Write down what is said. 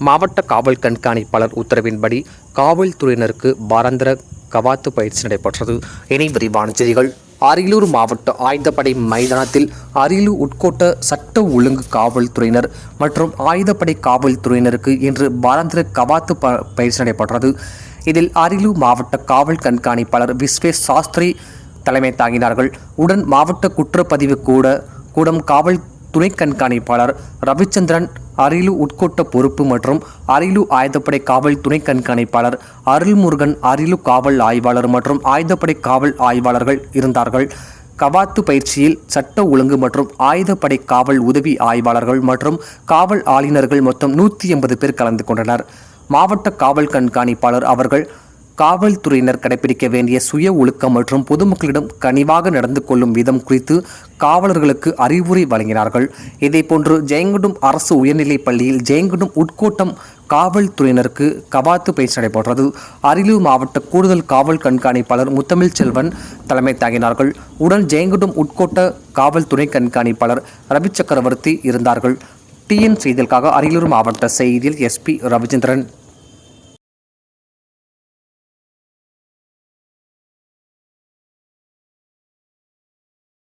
மாவட்ட காவல் கண்காணிப்பாளர் உத்தரவின்படி காவல்துறையினருக்கு வாராந்திர கவாத்து பயிற்சி நடைபெற்றது. இனி விரிவான செய்திகள். அரியலூர் மாவட்ட ஆயுதப்படை மைதானத்தில் அரியலூர் உட்கோட்ட சட்ட ஒழுங்கு காவல்துறையினர் மற்றும் ஆயுதப்படை காவல்துறையினருக்கு இன்று பாரந்திர கவாத்து ப- பயிற்சி நடைபெற்றது. இதில் அரியலூர் மாவட்ட காவல் கண்காணிப்பாளர் விஸ்வேஷ் சாஸ்திரி தலைமை தாங்கினார்கள். உடன் மாவட்ட குற்றப்பதிவு கூட கூடம் காவல் துணை கண்காணிப்பாளர் ரவிச்சந்திரன் அரியலு உட்கோட்ட பொறுப்பு மற்றும் அரியலு ஆயுதப்படை காவல் துணை கண்காணிப்பாளர் அருள்முருகன் அரியலு காவல் ஆய்வாளர் மற்றும் ஆயுதப்படை காவல் ஆய்வாளர்கள் இருந்தார்கள். கவாத்து பயிற்சியில் சட்ட ஒழுங்கு மற்றும் ஆயுதப்படை காவல் உதவி ஆய்வாளர்கள் மற்றும் காவல் ஆளுநர்கள் மொத்தம் நூற்றி எண்பது பேர் கலந்து கொண்டனர். மாவட்ட காவல் கண்காணிப்பாளர் அவர்கள் காவல்துறையினர் கடைபிடிக்க வேண்டிய சுய ஒழுக்கம் மற்றும் பொதுமக்களிடம் கனிவாக நடந்து கொள்ளும் விதம் குறித்து காவலர்களுக்கு அறிவுரை வழங்கினார்கள். இதேபோன்று ஜெயங்குடும் அரசு உயர்நிலைப் பள்ளியில் ஜெயங்குடும் உட்கோட்டம் காவல்துறையினருக்கு கபாத்து பயிற்சி நடைபெற்றது. அரியலூர் மாவட்ட கூடுதல் காவல் கண்காணிப்பாளர் முத்தமிழ் செல்வன் தலைமை தாங்கினார்கள். உடன் ஜெயங்குடும் உட்கோட்ட காவல்துறை கண்காணிப்பாளர் ரவி சக்கரவர்த்தி இருந்தார்கள் டிஎன் செய்திகளுக்காக அரியலூர் மாவட்ட செய்தியில் எஸ்பி ரவிச்சந்திரன்.